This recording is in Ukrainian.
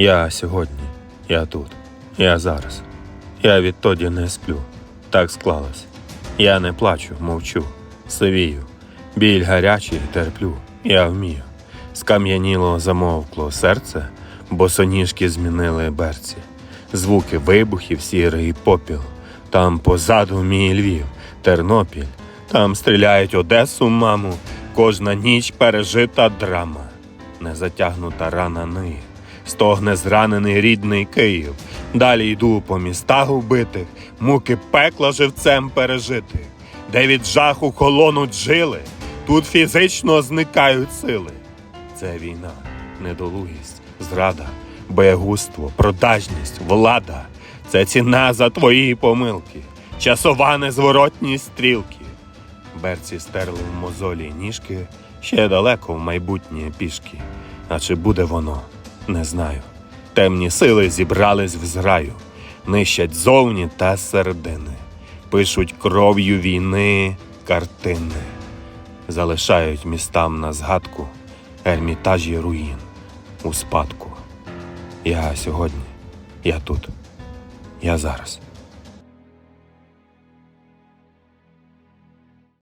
Я сьогодні, я тут, я зараз. Я відтоді не сплю. Так склалось. Я не плачу, мовчу, сивію. Біль гарячий терплю, я вмію. Скам'яніло замовкло серце, босоніжки змінили берці. Звуки вибухів, сірий попіл. Там позаду мій Львів, Тернопіль. Там стріляють Одесу, маму. Кожна ніч пережита драма. Незатягнута рана ниє. Стогне зранений рідний Київ. Далі йду по містах убитих, муки пекла живцем пережитих, де від жаху холонуть жили, тут фізично зникають сили. Це війна, недолугість, зрада, боягузтво, продажність, влада. Це ціна за твої помилки, часова незворотність стрілки. Берці стерли в мозолі ніжки, ще далеко в майбутнє пішки. А чи буде воно, не знаю. Темні сили зібрались в зраю, нищать зовні та середини, пишуть кров'ю війни картини, залишають містам на згадку ермітажі руїн у спадку. Я сьогодні, я тут, я зараз.